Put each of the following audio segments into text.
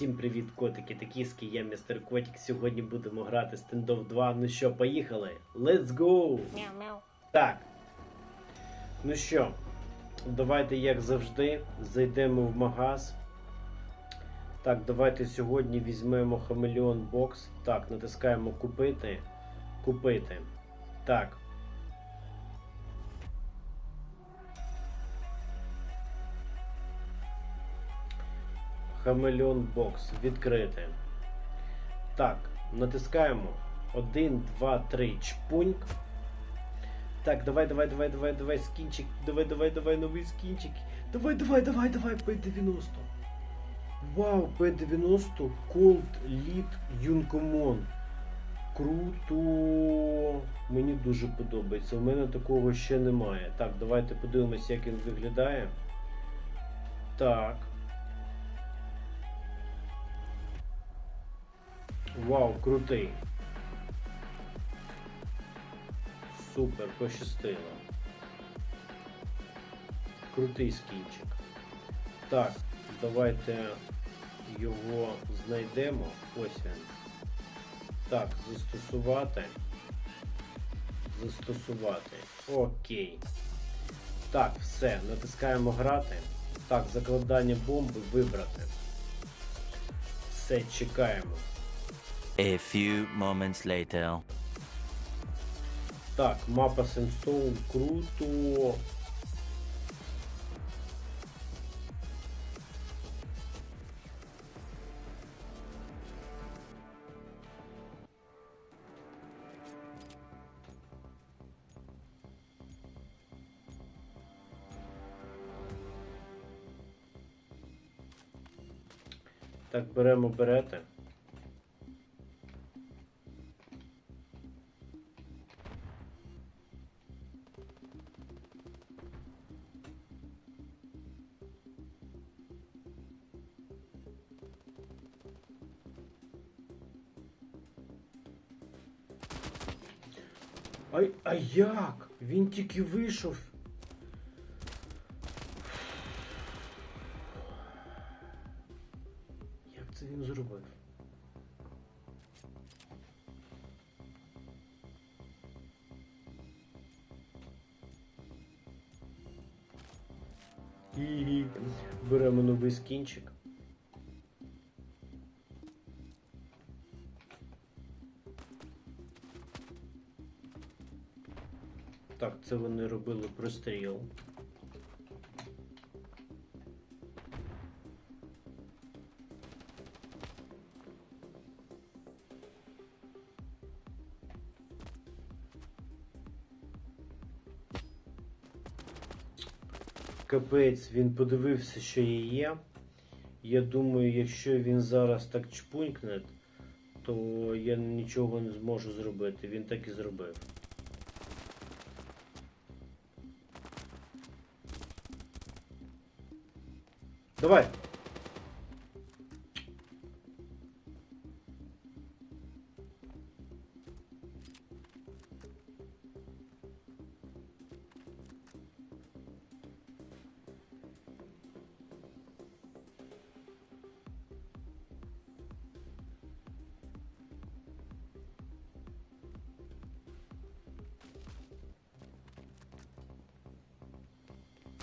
Всім привіт, котики та кіски, я містер Котик. Сьогодні будемо грати стендов 2. Ну що, поїхали? Let's go! Мяу-мяу. Так. Ну що, давайте, як завжди, зайдемо в магаз. Так, давайте сьогодні візьмемо хамелеон бокс. Так, натискаємо купити. Купити. Так. Хамелеон бокс. Відкрити. Так, натискаємо. 1, 2, 3. Чпуньк. Так, давай, давай, давай, давай, давай, скінчик. Давай, давай, давай, новий скінчик. Давай, давай, давай, давай, P90. Вау, P90 Cold Lead Uncommon. Круто. Мені дуже подобається. У мене такого ще немає. Так, давайте подивимося, як він виглядає. Так. Вау, крутий. Супер, пощастило. Крутий скінчик. Так, давайте його знайдемо. Ось він. Так, застосувати. Застосувати. Окей. Так, все. Натискаємо грати. Так, закладання бомби вибрати. Все, чекаємо. A few moments later. Так, мапа Sandstone, круто. Так, беремо берете. А, а як? Він тільки вийшов. Як це він зробив? І беремо новий скінчик. Так, це вони робили простріл. Капець, він подивився, що є є. Я думаю, якщо він зараз так чпунькне, то я нічого не зможу зробити. Він так і зробив. Давай.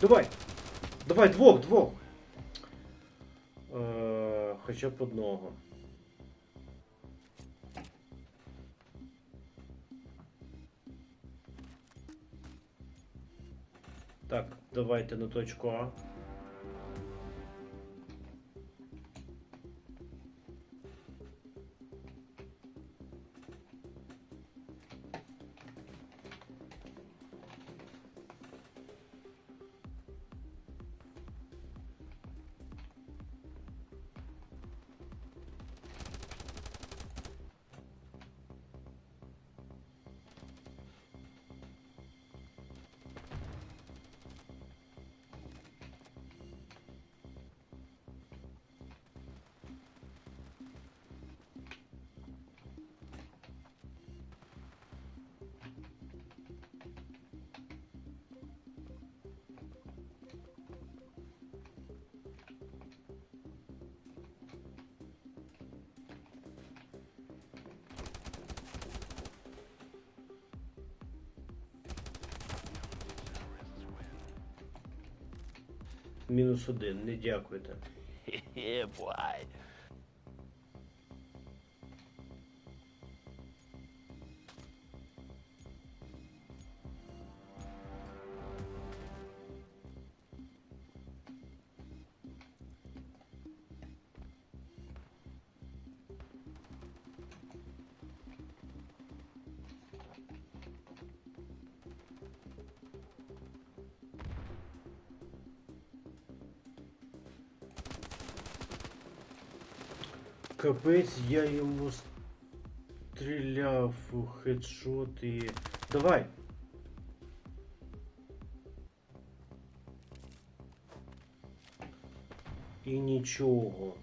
Давай. Давай, двох, двох. Хоча б одного. Так, давайте на точку А. мінус один, не дякуйте. Хе-хе, boy. Капець, я йому стріляв у хедшот і. Давай! І нічого.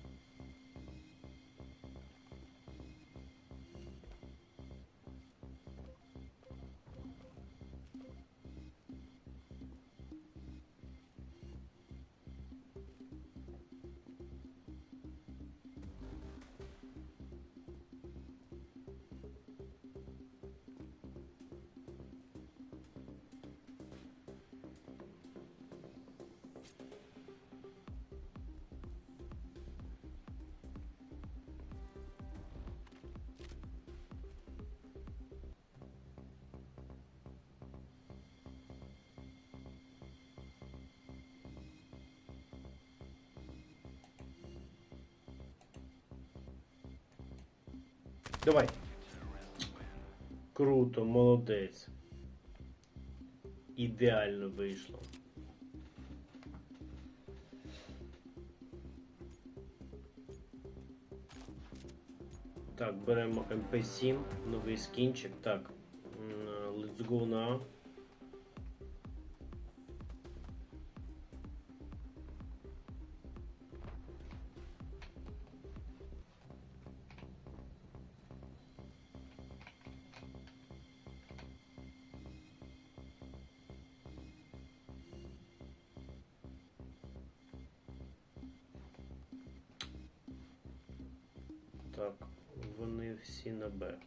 Давай. Круто, молодець. Ідеально вийшло. Так, беремо MP7, новий скінчик. Так. Let's go now. Так, вони всі на Б.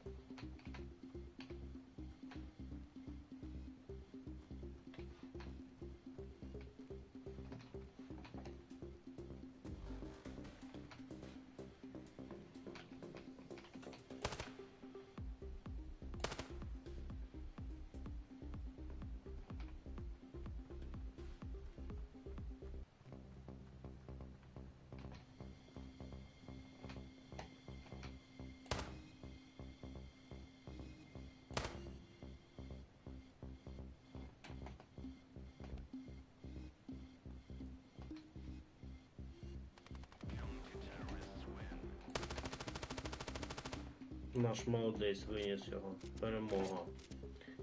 Наш молодець виніс його. Перемога.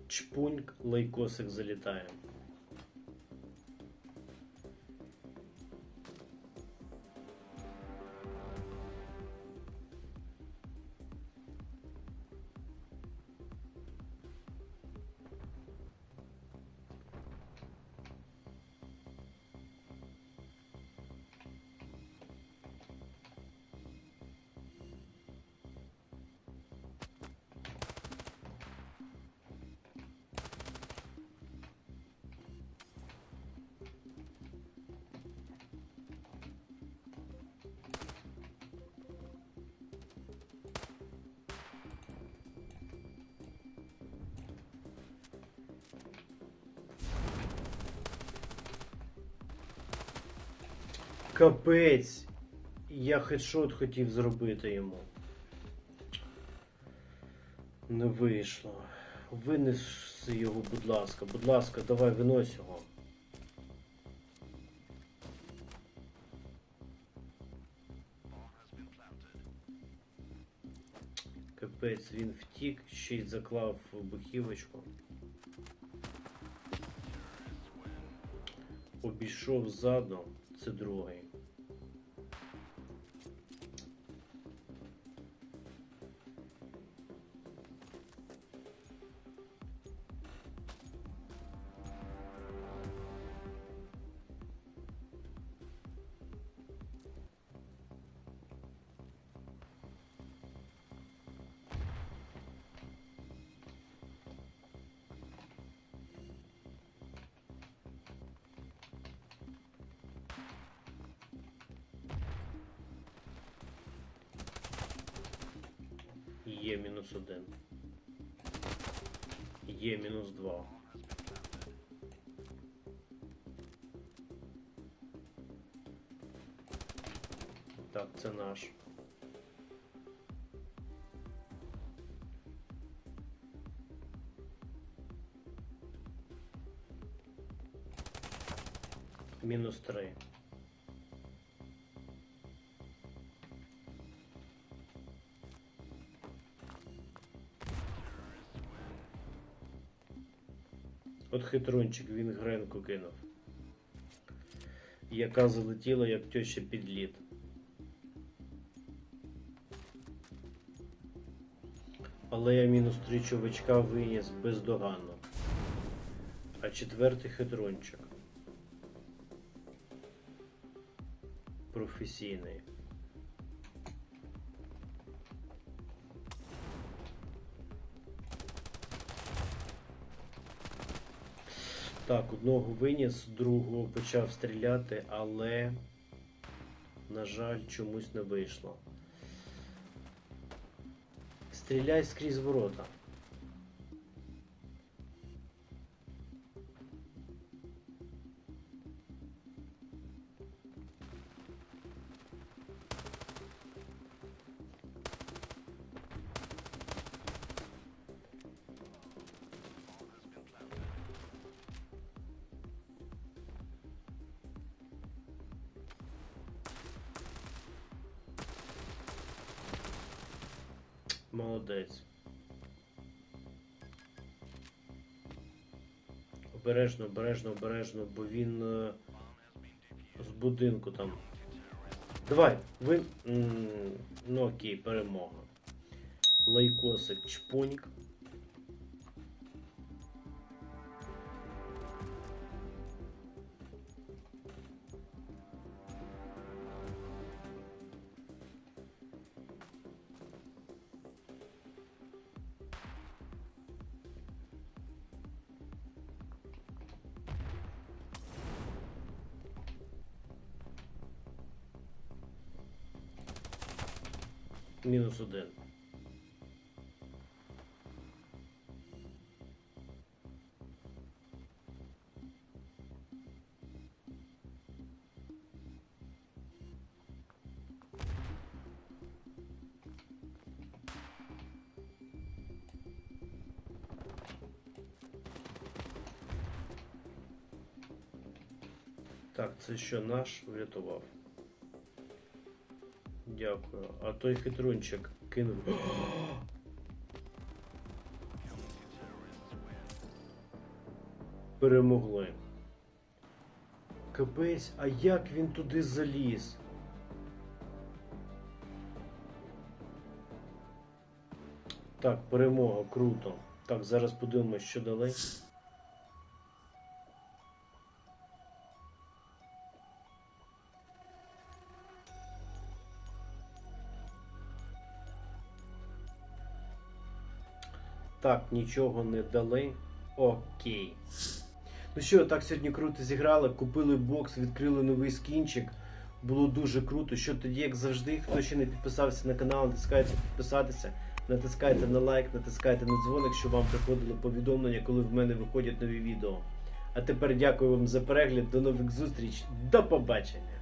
Чпуньк, лайкосик залітає. Капець. Я хедшот хотів зробити йому. Не вийшло. Винеси його, будь ласка, будь ласка, давай винось його. Капець, він втік, ще й заклав бухівочку. Обійшов ззаду, 32 Є мінус один. Є мінус два. Так, це наш. Мінус три. От хитрунчик він гренку кинув. Яка залетіла, як теща під лід. Але я мінус три чувачка виніс бездоганно. А четвертий хитрунчик. Професійний. Так, одного виніс, другого почав стріляти, але, на жаль, чомусь не вийшло. Стріляй скрізь ворота. Молодець. Обережно, обережно, обережно, бо він е, з будинку там. Давай, ви. м, Ну окей, перемога. Лайкосик чпоньк. Мінус один. Так, це що наш врятував. Дякую. А той хитрунчик кинув. Перемогли. Капець, а як він туди заліз? Так, перемога, круто. Так, зараз подивимось, що дали. Так, нічого не дали. Окей. Ну що, так сьогодні круто зіграли. Купили бокс, відкрили новий скінчик. Було дуже круто. Що тоді, як завжди, хто ще не підписався на канал, натискайте підписатися, натискайте на лайк, натискайте на дзвоник, щоб вам приходило повідомлення, коли в мене виходять нові відео. А тепер дякую вам за перегляд. До нових зустріч. До побачення!